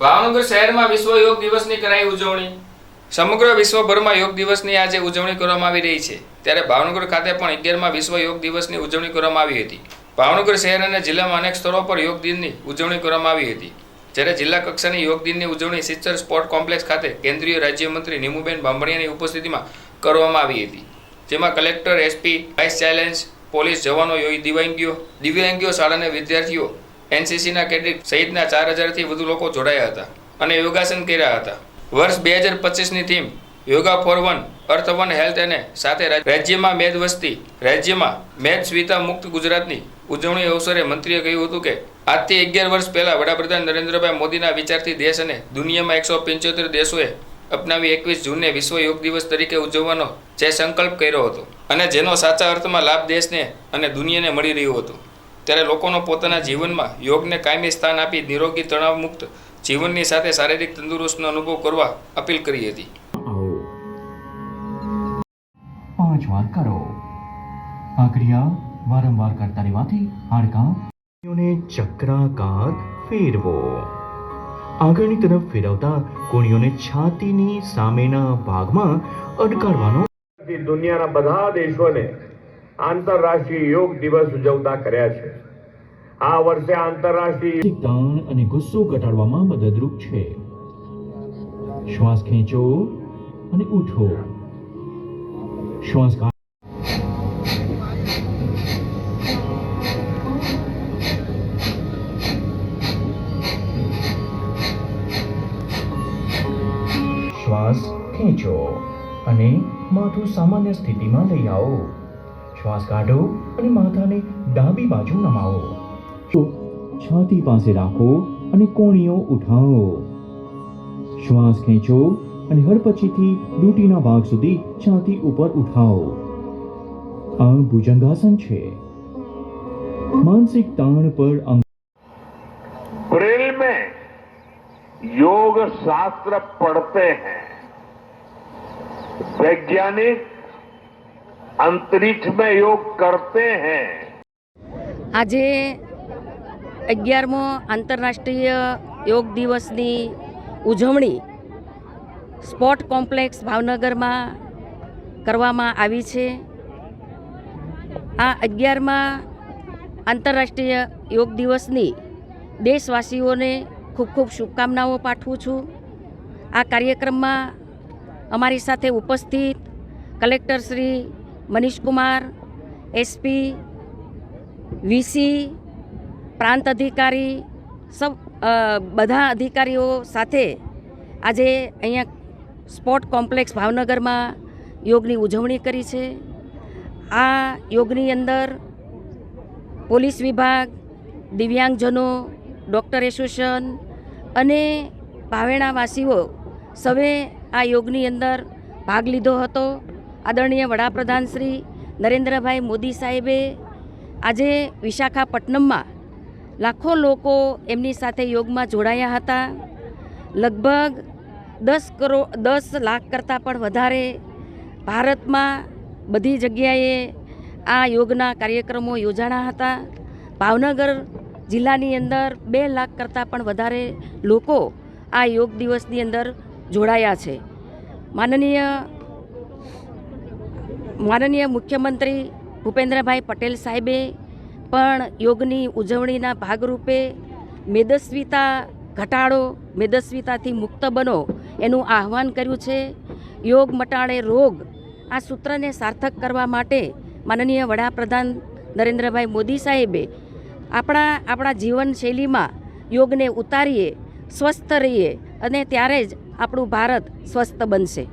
ભાવનગર શહેરમાં વિશ્વ યોગ દિવસની કરાઈ ઉજવણી. સમગ્ર વિશ્વભરમાં યોગ દિવસની આજે ઉજવણી કરવામાં આવી રહી છે. ત્યારે ભાવનગર ખાતે પણ અગિયારમાં વિશ્વ યોગ દિવસની ઉજવણી કરવામાં આવી હતી. ભાવનગર શહેર અને જિલ્લામાં અનેક સ્થળો પર યોગ દિનની ઉજવણી કરવામાં આવી હતી. જ્યારે જિલ્લા કક્ષાની યોગ દિનની ઉજવણી સિચ્ચર સ્પોર્ટ કોમ્પ્લેક્સ ખાતે કેન્દ્રીય રાજ્યમંત્રી નીમુબેન બાંભણિયાની ઉપસ્થિતિમાં કરવામાં આવી હતી. જેમાં collector, SP, vice chancellor, police જવાનો યોગ દિવ્યાંગીઓ દિવ્યાંગીઓ શાળાના વિદ્યાર્થીઓ એનસીસીના કેડેટ સહિતના ચાર હજારથી વધુ લોકો જોડાયા હતા અને યોગાસન કર્યા હતા. વર્ષ બે હજાર પચીસની theme, yoga for one, earth one health અને સાથે રાજ્યમાં મેદ વસ્તી, રાજ્યમાં મેદ સ્વીતા મુક્ત ગુજરાતની ઉજવણી અવસરે મંત્રીએ કહ્યું હતું કે, આજથી અગિયાર વર્ષ પહેલાં વડાપ્રધાન નરેન્દ્રભાઈ મોદીના વિચારથી દેશ અને દુનિયામાં એકસો પંચોતેર દેશોએ અપનાવી એકવીસ જૂનને વિશ્વ યોગ દિવસ તરીકે ઉજવવાનો જે સંકલ્પ કર્યો હતો અને જેનો સાચા અર્થમાં લાભ દેશને અને દુનિયાને મળી રહ્યો હતો. ત્યારે લોકોનો પોતાના જીવનમાં યોગને કાયમી સ્થાન આપી નિરોગી તણાવ મુક્ત જીવનની સાથે શારીરિક તંદુરસ્તનો અનુભવ કરવા અપીલ કરી હતી. પાંચ વાર કરો. આ ક્રિયા વારંવાર કરતા રહેવાથી હાડકાં ચક્રાકાર ફેરવો. આગળની તરફ ફેરવતા કોણીઓને છાતીની સામેના ભાગમાં અડકાડવાનો દુનિયાના બધા દેશોને આંતરરાષ્ટ્રીય યોગ દિવસ ઉજવતા કર્યા છે. આ વર્ષે આંતરરાષ્ટ્રીય તાણ અને ગુસ્સો ઘટાડવામાં મદદરૂપ છે. શ્વાસ ખેંચો અને ઉઠો. શ્વાસ શ્વાસ ખેંચો અને માથું સામાન્ય સ્થિતિમાં લઈ આવો. શ્વાસ કાઢો અને માથાને ડાબી બાજુ નમાવો છાતી પાસે રાખો અને કોણીઓ ઉઠાવો શ્વાસ ખેંચો અને હડપચીથી ડૂટીના ભાગ સુધી છાતી ઉપર ઉઠાવો આ ભુજંગાસન છે માનસિક તાણ પર અંગ अप्रैल में योग शास्त्र पढ़ते हैं वैज्ञानिक अंतरिक्ष में योग करते हैं આજે અગિયારમો આંતરરાષ્ટ્રીય યોગ દિવસની ઉજવણી સ્પોર્ટ કોમ્પ્લેક્સ ભાવનગરમાં કરવામાં આવી છે આ અગિયારમાં આંતરરાષ્ટ્રીય યોગ દિવસની દેશવાસીઓને ખૂબ ખૂબ શુભકામનાઓ પાઠવું છું આ કાર્યક્રમમાં અમારી સાથે ઉપસ્થિત collector Shri Manishkumar SP VC પ્રાંત અધિકારી, સબ બધા અધિકારીઓ સાથે આજે અહીંયા સ્પોર્ટ કોમ્પ્લેક્સ ભાવનગરમાં યોગની ઉજવણી કરી છે. આ યોગની અંદર પોલીસ વિભાગ, દિવ્યાંગજનો, ડૉક્ટર એસોસિએશન અને ભાવેણાવાસીઓ સૌએ આ યોગની અંદર ભાગ લીધો હતો. આદરણીય વડાપ્રધાન શ્રી નરેન્દ્રભાઈ મોદી સાહેબે આજે વિશાખાપટ્ટનમમાં લાખો લોકો એમની સાથે યોગમાં જોડાયા હતા. લગભગ દસ કરોડ, દસ લાખ કરતાં પણ વધારે ભારતમાં બધી જગ્યાએ આ યોગના કાર્યક્રમો યોજાણા હતા. ભાવનગર જિલ્લાની અંદર બે લાખ કરતાં પણ વધારે લોકો આ યોગ દિવસની અંદર જોડાયા છે. માનનીય માનનીય મુખ્યમંત્રી ભૂપેન્દ્રભાઈ પટેલ સાહેબે પણ યોગની ઉજવણીના ભાગરૂપે મેદસ્વીતા ઘટાડો, મેદસ્વીતાથી મુક્ત બનો એનું આહવાન કર્યું છે. યોગ મટાડે રોગ આ સૂત્રને સાર્થક કરવા માટે માનનીય વડાપ્રધાન નરેન્દ્રભાઈ મોદી સાહેબે આપણા આપણા જીવનશૈલીમાં યોગને ઉતારીએ, સ્વસ્થ રહીએ અને ત્યારે જ આપણું ભારત સ્વસ્થ બનશે.